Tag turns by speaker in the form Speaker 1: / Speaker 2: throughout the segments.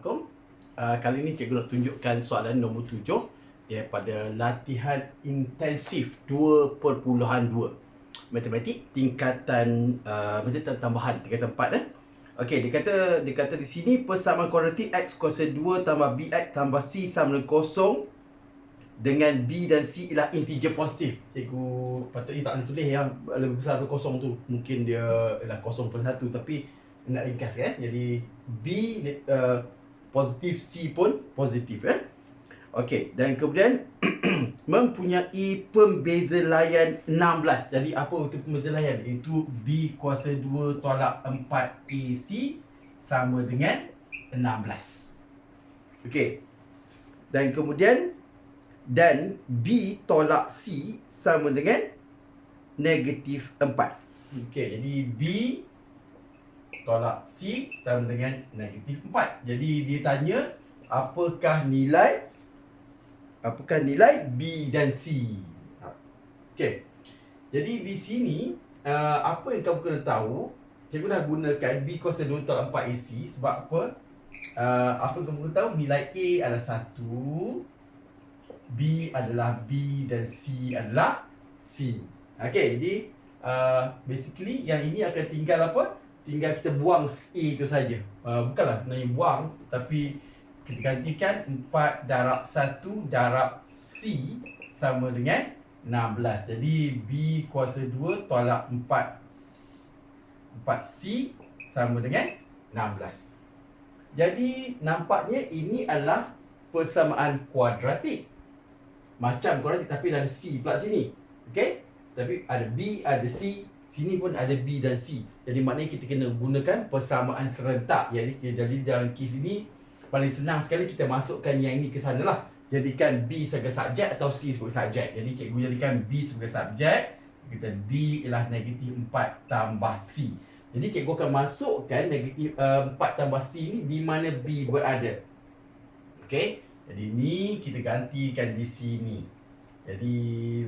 Speaker 1: Assalamualaikum. Uh, kali ini cikgu nak tunjukkan soalan nombor tujuh daripada latihan intensif 2.2 matematik tingkatan uh, matematik tambahan tingkatan 4 eh. Okey, dia kata dia kata di sini persamaan kuadratik x kuasa 2 tambah bx tambah c sama dengan kosong dengan b dan c ialah integer positif. Cikgu patutnya tak boleh tulis yang lebih besar daripada kosong tu. Mungkin dia ialah kosong per satu tapi nak ringkas kan. Jadi b uh, positif C pun positif eh. Okey, dan kemudian mempunyai pembeza layan 16. Jadi apa itu pembeza layan? Itu B kuasa 2 tolak 4 AC sama dengan 16. Okey. Dan kemudian dan B tolak C sama dengan negatif 4. Okey, jadi B tolak C sama dengan negatif 4. Jadi dia tanya apakah nilai apakah nilai B dan C. Okey. Jadi di sini uh, apa yang kamu kena tahu, cikgu dah gunakan B kuasa 2 tolak 4 AC sebab apa? Uh, apa yang kamu kena tahu nilai A adalah 1 B adalah B dan C adalah C. Okay, jadi uh, basically yang ini akan tinggal apa? Tinggal kita buang A tu saja. Uh, bukanlah nak buang tapi kita gantikan 4 darab 1 darab C sama dengan 16. Jadi B kuasa 2 tolak 4 4C sama dengan 16. Jadi nampaknya ini adalah persamaan kuadratik. Macam kuadratik tapi ada C pula sini. Okey? Tapi ada B, ada C, Sini pun ada B dan C. Jadi maknanya kita kena gunakan persamaan serentak. Jadi, jadi dalam kes ini paling senang sekali kita masukkan yang ini ke sana lah. Jadikan B sebagai subjek atau C sebagai subjek. Jadi cikgu jadikan B sebagai subjek. Kita B ialah negatif 4 tambah C. Jadi cikgu akan masukkan negatif uh, 4 tambah C ni di mana B berada. Okay. Jadi ni kita gantikan di sini. Jadi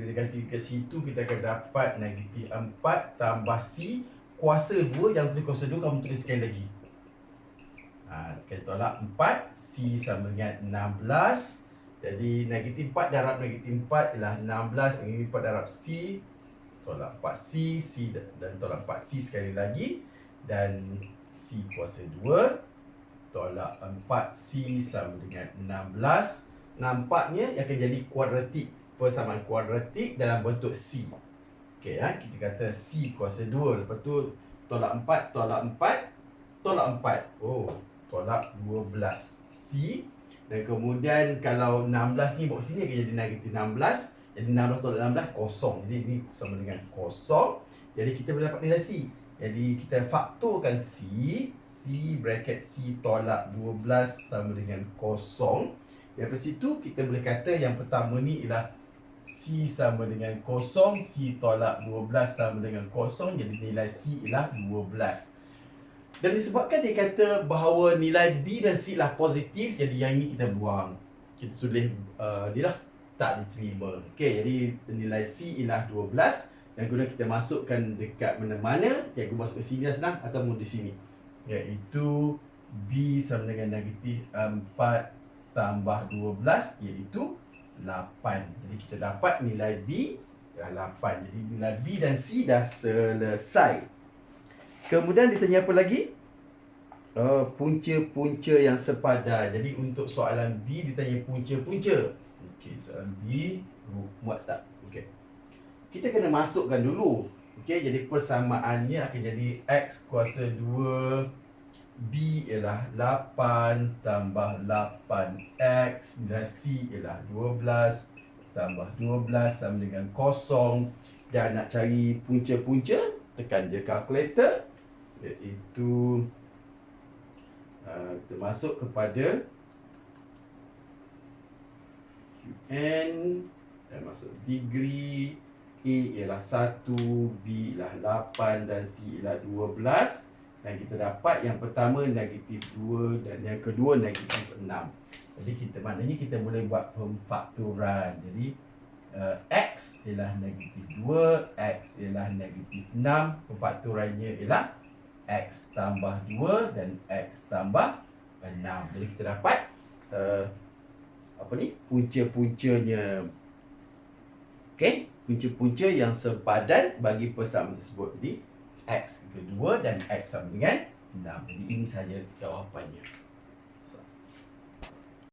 Speaker 1: bila ganti ke situ kita akan dapat negatif 4 tambah C kuasa 2 yang tulis kuasa 2 kamu tulis sekali lagi. Ha, kita tolak 4 C sama dengan 16. Jadi negatif 4 darab negatif 4 ialah 16 negatif 4 darab C tolak 4 C C dan tolak 4 C sekali lagi dan C kuasa 2 tolak 4 C sama dengan 16 nampaknya akan jadi kuadratik persamaan kuadratik dalam bentuk C. Okey ya, kita kata C kuasa 2. Lepas tu tolak 4, tolak 4, tolak 4. Oh, tolak 12 C. Dan kemudian kalau 16 ni bawa sini akan jadi negatif 16. Jadi 16 tolak 16 kosong. Jadi ini sama dengan kosong. Jadi kita boleh dapat nilai C. Jadi kita faktorkan C. C bracket C tolak 12 sama dengan kosong. Dari situ kita boleh kata yang pertama ni ialah C sama dengan kosong C tolak 12 sama dengan kosong Jadi nilai C ialah 12 Dan disebabkan dia kata bahawa nilai B dan C lah positif Jadi yang ini kita buang. Kita tulis uh, dia lah. Tak diterima. Okay jadi nilai C ialah 12 Dan kemudian kita masukkan dekat mana-mana Cikgu masuk ke sini lah senang Ataupun di sini. Iaitu B sama dengan negatif 4 tambah 12 Iaitu 8. Jadi kita dapat nilai B adalah 8. Jadi nilai B dan C dah selesai. Kemudian ditanya apa lagi? Uh, punca-punca yang sepadan. Jadi untuk soalan B ditanya punca-punca. Okey, soalan B muat tak? Okey. Kita kena masukkan dulu. Okey, jadi persamaannya akan jadi X kuasa 2 B ialah 8 tambah 8X dan C ialah 12 tambah 12 sama dengan kosong. Dan nak cari punca-punca tekan je kalkulator iaitu uh, kita masuk kepada QN dan masuk degree. A ialah 1 B ialah 8 dan C ialah 12 dan kita dapat yang pertama negatif 2 dan yang kedua negatif 6. Jadi kita maknanya kita boleh buat pemfaktoran. Jadi uh, X ialah negatif 2, X ialah negatif 6. Pemfaktorannya ialah X tambah 2 dan X tambah 8. Jadi kita dapat uh, apa ni? Punca-puncanya. Okey, punca-punca yang sepadan bagi persamaan tersebut. Jadi x kedua dan x sama dengan 6. Jadi ini saja jawapannya.